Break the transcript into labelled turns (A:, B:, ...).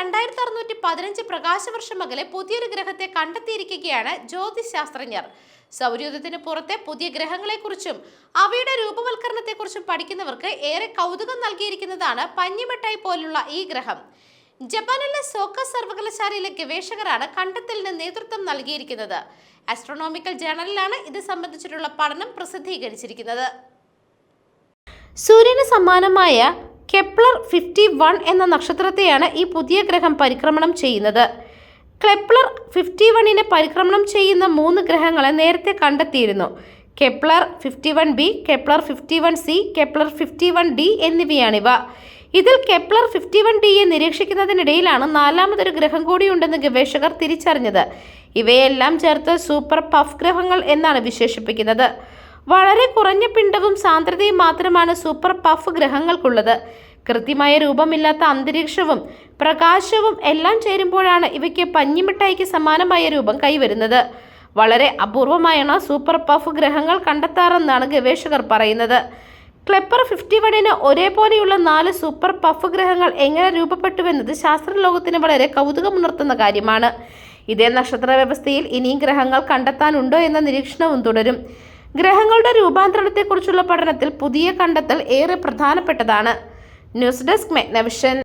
A: രണ്ടായിരത്തി അറുന്നൂറ്റി പതിനഞ്ച് പ്രകാശവർഷം അകലെ പുതിയൊരു ഗ്രഹത്തെ കണ്ടെത്തിയിരിക്കുകയാണ് ജ്യോതിശാസ്ത്രജ്ഞർ. സൗരയൂഥത്തിന് പുറത്തെ പുതിയ ഗ്രഹങ്ങളെക്കുറിച്ചും അവയുടെ രൂപവൽക്കരണത്തെക്കുറിച്ചും പഠിക്കുന്നവർക്ക് ഏറെ കൗതുകം നൽകിയിരിക്കുന്നതാണ് പഞ്ഞിമിഠായി പോലുള്ള ഈ ഗ്രഹം. ജപ്പാനിലെ സോക്ക സർവകലാശാലയിലെ ഗവേഷകരാണ് കണ്ടെത്തലിന് നേതൃത്വം നൽകിയിരിക്കുന്നത്. ആസ്ട്രോണോമിക്കൽ ജേണലിലാണ് ഇത് സംബന്ധിച്ചിട്ടുള്ള പഠനം പ്രസിദ്ധീകരിച്ചിരിക്കുന്നത്. സൂര്യന് സമാനമായ കെപ്ലർ ഫിഫ്റ്റി വൺ എന്ന നക്ഷത്രത്തെയാണ് ഈ പുതിയ ഗ്രഹം പരിക്രമണം ചെയ്യുന്നത്. കെപ്ലർ ഫിഫ്റ്റി വണ്ണിനെ പരിക്രമണം ചെയ്യുന്ന മൂന്ന് ഗ്രഹങ്ങളെ നേരത്തെ കണ്ടെത്തിയിരുന്നു. Kepler fifty one B Kepler fifty one C Kepler fifty one D എന്നിവയാണിവ. ഇതിൽ കെപ്ലർ ഫിഫ്റ്റി വൺ ഡിയെ നിരീക്ഷിക്കുന്നതിനിടയിലാണ് നാലാമതൊരു ഗ്രഹം കൂടിയുണ്ടെന്ന് ഗവേഷകർ തിരിച്ചറിഞ്ഞത്. ഇവയെല്ലാം ചേർത്ത് സൂപ്പർ പഫ് ഗ്രഹങ്ങൾ എന്നാണ് വിശേഷിപ്പിക്കുന്നത്. വളരെ കുറഞ്ഞ പിണ്ഡവും സാന്ദ്രതയും മാത്രമാണ് സൂപ്പർ പഫ് ഗ്രഹങ്ങൾക്കുള്ളത്. കൃത്യമായ രൂപമില്ലാത്ത അന്തരീക്ഷവും പ്രകാശവും എല്ലാം ചേരുമ്പോഴാണ് ഇവയ്ക്ക് പഞ്ഞിമിഠായിക്ക് സമാനമായ രൂപം കൈവരുന്നത്. വളരെ അപൂർവമായാണ് സൂപ്പർ പഫ് ഗ്രഹങ്ങൾ കണ്ടെത്താറെന്നാണ് ഗവേഷകർ പറയുന്നത്. ക്ലെപ്പർ ഫിഫ്റ്റി വണ്ണിന് ഒരേപോലെയുള്ള നാല് സൂപ്പർ പഫ് ഗ്രഹങ്ങൾ എങ്ങനെ രൂപപ്പെട്ടുവെന്നത് ശാസ്ത്രലോകത്തിന് വളരെ കൗതുകമുണർത്തുന്ന കാര്യമാണ്. ഇതേ നക്ഷത്ര വ്യവസ്ഥയിൽ ഇനിയും ഗ്രഹങ്ങൾ കണ്ടെത്താനുണ്ടോ എന്ന നിരീക്ഷണവും തുടരും. ഗ്രഹങ്ങളുടെ രൂപാന്തരണത്തെക്കുറിച്ചുള്ള പഠനത്തിൽ പുതിയ കണ്ടെത്തൽ ഏറെ പ്രധാനപ്പെട്ടതാണ്. News desk മെഗ്നവിഷൻ.